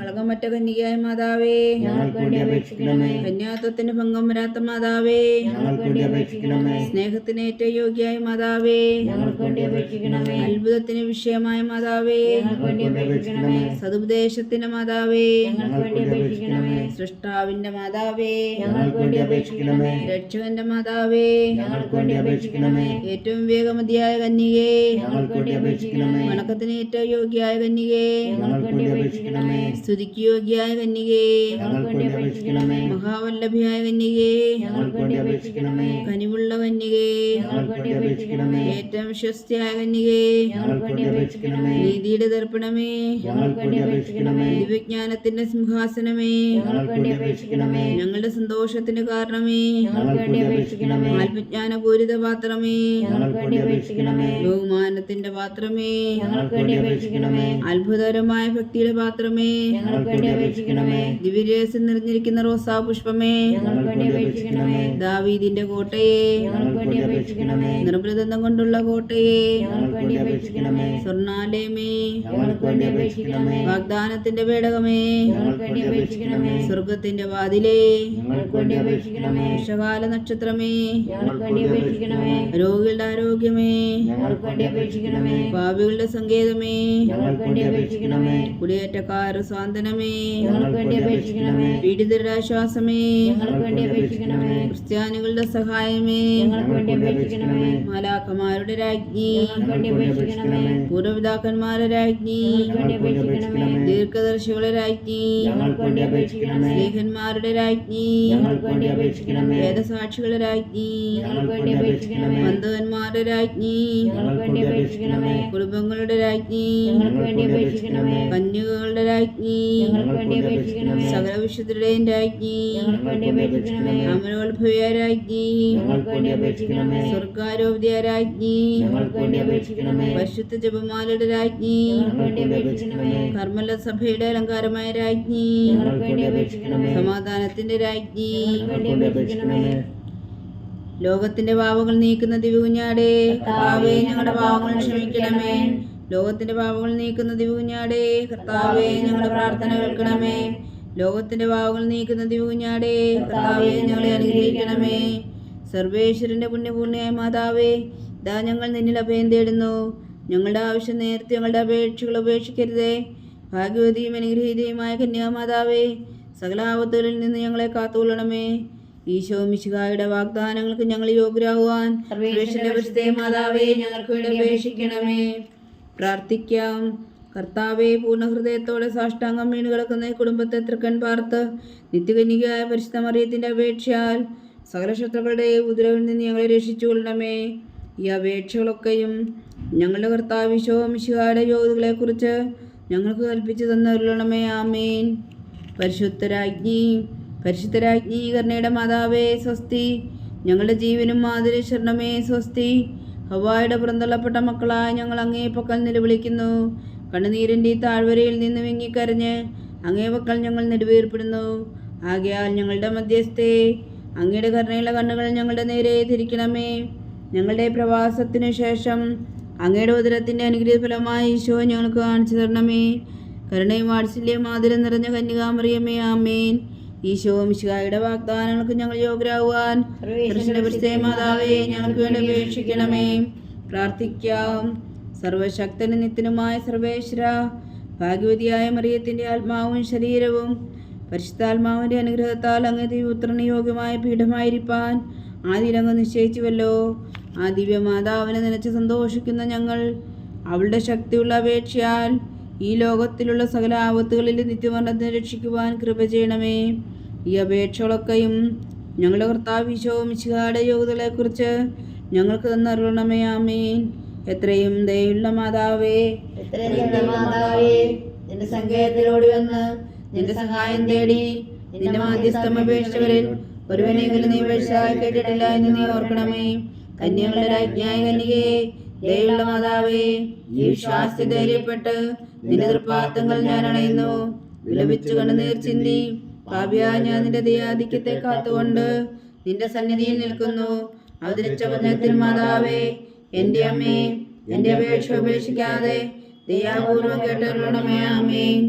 കളകമറ്റ കന്യകയായ മാതാവേ. കന്യാത്വത്തിന് ഭംഗം വരാത്ത മാതാവേ. സ്നേഹത്തിന് ഏറ്റവും യോഗ്യായ മാതാവേ. അത്ഭുതത്തിന് വിഷയമായ മാതാവേ. സതുപദേശത്തിന്റെ മാതാവേ സൃഷ്ടാവിന്റെ മാതാവേ രക്ഷകന്റെ മാതാവേ ഏറ്റവും വേഗമതിയായ കന്യകേ വണക്കത്തിന് ഏറ്റവും യോഗ്യായ കന്യകേ സ്തുതിക്ക് യോഗ്യായ കന്യകേ മഹാവല്ലഭിയായ കന്യകേ കനിവുള്ള കന്യകേ ഏറ്റവും വിശ്വസ്തയായ കന്യകേ നീതിയുടെ ദർപ്പണമേ. ദിവ്യജ്ഞാനത്തിന്റെ സിംഹാസനമേ ഞങ്ങളുടെ സന്തോഷത്തിന്റെ കാരണമേ ആത്മജ്ഞാനപൂരിത പാത്രമേ ബഹുമാനത്തിന്റെ പാത്രമേ അത്ഭുതകരമായ ഭക്തിയുടെ പാത്രമേ ദിവ്യരസം നിറഞ്ഞിരിക്കുന്ന റോസാ പുഷ്പമേ ദാവീദിന്റെ കോട്ടയെ നിർമ്മലദന്തം കൊണ്ടുള്ള കോട്ടയെ സ്വർണാലയമേ ഞങ്ങൾക്ക് വേണ്ടി അപേക്ഷിക്കണമേ വാഗ്ദാനത്തിന്റെ പേടകമേ സ്വർഗത്തിന്റെ വാതിലേ വിഷകാല നക്ഷത്രമേ രോഗികളുടെ ആരോഗ്യമേ പാപികളുടെ സങ്കേതമേ കുടിയേറ്റക്കാർ സ്വാന്തനമേ പീഡിതരുടെ ആശ്വാസമേ ക്രിസ്ത്യാനികളുടെ സഹായമേ മാലാഖമാരുടെ രാജ്ഞി പൂർവപിതാക്കന്മാരുടെ രാജ്ഞി അപേക്ഷിക്കണമേ ദീർഘദർശികളുടെ രാജ്ഞി ഞങ്ങൾക്ക് വേണ്ടി അപേക്ഷിക്കണമേ സ്നേഹന്മാരുടെ രാജ്ഞി ഞങ്ങൾക്ക് വേണ്ടി അപേക്ഷിക്കണമേ വേദസാക്ഷികളുടെ രാജ്ഞി ഞങ്ങൾക്ക് വേണ്ടി അപേക്ഷിക്കണമേ ബന്ധവന്മാരുടെ രാജ്ഞി ഞങ്ങൾക്ക് വേണ്ടി അപേക്ഷിക്കണമേ കുടുംബങ്ങളുടെ രാജ്ഞി ഞങ്ങൾക്ക് വേണ്ടി അപേക്ഷിക്കണമേ കന്യകകളുടെ രാജ്ഞി ഞങ്ങൾക്ക് വേണ്ടി അപേക്ഷിക്കണമേ സകല വിശുദ്ധരുടെയും രാജ്ഞി ഞങ്ങൾക്ക് വേണ്ടി അപേക്ഷിക്കണമേ അമരോത്ഭവയ രാജ്ഞി ഞങ്ങൾക്ക് വേണ്ടി അപേക്ഷിക്കണമേ സ്വർഗാരോപതിയ രാജ്ഞി ഞങ്ങൾക്ക് വേണ്ടി അപേക്ഷിക്കണമേ പരിശുദ്ധ ജപമാലയുടെ രാജ്ഞി ഞങ്ങൾക്ക് വേണ്ടി അപേക്ഷിക്കണമേ കർമ്മല സഭയുടെ അലങ്കാരമായ രാജ്ഞി. സമാധാനത്തിന്റെ രാജ്ഞി. ലോകത്തിന്റെ പാവങ്ങൾ നീക്കുന്ന ദിവകുഞ്ഞാടേ കർത്താവേ ഞങ്ങളുടെ പാവങ്ങൾ ക്ഷമിക്കണമേ. ലോകത്തിന്റെ പാവങ്ങൾ നീക്കുന്ന ദിവകുഞ്ഞാടേ കർത്താവേ ഞങ്ങളുടെ പ്രാർത്ഥന കേൾക്കണമേ. ലോകത്തിന്റെ പാവങ്ങൾ നീക്കുന്ന ദിവകുഞ്ഞാടേ കർത്താവേ ഞങ്ങളെ അനുഗ്രഹിക്കണമേ. സർവേശ്വരന്റെ പുണ്യപൂർണയായ മാതാവേ ദാ ഞങ്ങൾ നിന്നിൽ അഭയം തേടുന്നു. ഞങ്ങളുടെ ആവശ്യം നേരത്തെ ഞങ്ങളുടെ അപേക്ഷകൾ ഉപേക്ഷിക്കരുതേ. ഭാഗ്യവതിയും അനുഗ്രഹീതയുമായ കന്യാമാതാവേ സകല ആപത്തുകളിൽ നിന്ന് ഞങ്ങളെ കാത്തുകൊള്ളണമേ. ഈശോ മിശിഹായുടെ വാഗ്ദാനങ്ങൾക്ക് ഞങ്ങൾ യോഗ്യരാകുവാൻ മാതാവേ ഞങ്ങൾക്ക് വേണ്ടി അപേക്ഷിക്കണമേ. പ്രാർത്ഥിക്കാം. കർത്താവെ പൂർണ ഹൃദയത്തോടെ സാഷ്ടാംഗം വീണ് കിടക്കുന്ന കുടുംബത്തെ തൃക്കൻ പാർത്ത് നിത്യകന്യകയായ പരിശുദ്ധ മറിയത്തിന്റെ അപേക്ഷയാൽ സകല ശത്രുക്കളുടെ ഉദരവിൽ നിന്ന് ഞങ്ങളെ രക്ഷിച്ചു കൊള്ളണമേ ഈ അപേക്ഷകളൊക്കെയും ഞങ്ങളുടെ കർത്താവ് ഈശോ ജ്യോതികളെക്കുറിച്ച് ഞങ്ങൾക്ക് കൽപ്പിച്ചു തന്നരുളണമേ. ആമേൻ. പരിശുദ്ധരാജ്ഞി പരിശുദ്ധരാജ്ഞി കർണയുടെ മാതാവേ സ്വസ്തി. ഞങ്ങളുടെ ജീവനും മാതിരി സ്വസ്തി. ഹവായുടെ പുറന്തള്ളപ്പെട്ട മക്കളായ ഞങ്ങൾ അങ്ങേ പക്കൽ നിലവിളിക്കുന്നു. കണ്ണുനീരിന്റെ താഴ്വരയിൽ നിന്ന് വിങ്ങിക്കരഞ്ഞ് അങ്ങേ പക്കൽ ഞങ്ങൾ നെടുവേർപ്പെടുന്നു. ആകയാൽ ഞങ്ങളുടെ മധ്യസ്ഥേ അങ്ങയുടെ കരുണയുള്ള കണ്ണുകൾ ഞങ്ങളുടെ നേരെ തിരിക്കണമേ. ഞങ്ങളുടെ പ്രവാസത്തിനു ശേഷം അങ്ങയുടെ ഉദരത്തിന്റെ അനുഗ്രഹ ഫലമായി ഈശോ ഞങ്ങൾക്ക് കാണിച്ചു തരണമേ. കരുണയും വാത്സല്യ മാതിരം നിറഞ്ഞ കന്യകാമറിയമേ ആമേൻ. ഈശോ മിശിഹായുടെ വാഗ്ദാനങ്ങൾക്ക് ഞങ്ങൾ യോഗ്യരാകുവാൻ കൃഷ്ണന്റെ പരിസ്ഥിതി മാതാവേ ഞങ്ങൾക്ക് വേണ്ടി അപേക്ഷിക്കണമേ. പ്രാർത്ഥിക്കാം. സർവശക്തനും നിത്യനുമായ സർവേശ്വര ഭാഗ്യവതിയായ മറിയത്തിന്റെ ആത്മാവും ശരീരവും പരിശുദ്ധാത്മാവിന്റെ അനുഗ്രഹത്താൽ അങ്ങ് ദിവ്യപുത്രന് യോഗ്യമായ പീഠമായിരിക്കാൻ ആദ്യം നിശ്ചയിച്ചുവല്ലോ. ആ ദിവ്യമാതാവിനെ നനച്ച് സന്തോഷിക്കുന്ന ഞങ്ങൾ അവളുടെ ശക്തിയുള്ള അപേക്ഷയാൽ ഈ ലോകത്തിലുള്ള സകല ആപത്തുകളിൽ നിത്യമരണത്തിന് രക്ഷിക്കുവാൻ കൃപ ചെയ്യണമേ. ഈ അപേക്ഷകളൊക്കെയും ഞങ്ങളുടെ കർത്താവ് ഈശോ മിശിഹായുടെ യോഗ്യതകളെക്കുറിച്ച് ഞങ്ങൾക്ക് തന്നറിയണമേ ആമേൻ. എത്രയും ദയുള്ള മാതാവേ മാതാവേ നിന്റെ സങ്കേതത്തിലോടി വന്ന് നിന്റെ സഹായം തേടി നിന്റെ മാധ്യസ്ഥം അപേക്ഷിച്ചവരിൽ ഒരുവനെങ്കിലും നീ ഉപേക്ഷയായി കേട്ടിട്ടില്ല എന്ന് നീ ഓർക്കണമേ. കന്യകളുടെ രാജ്ഞായ കന്യകയെ ദയുള്ള മാതാവേ ഈ വിശ്വാസത്തിൽ ധൈര്യപ്പെട്ട് നിന്റെ തൃപ്പാത്തങ്ങൾ ഞാൻ അണയുന്നു. വിലപിച്ചു കണ്ട് ചിന്തി പാപിയാ ഞാൻ നിന്റെ ദയാധിക്യത്തെ കാത്തുകൊണ്ട് നിന്റെ സന്നിധിയിൽ നിൽക്കുന്നു. അവതരിച്ച വചനത്തിൽ മാതാവേ എന്റെ അമ്മേ എന്റെ അപേക്ഷ ഉപേക്ഷിക്കാതെ ദയാപൂർവം കേട്ടറിയണമേ ആമേൻ.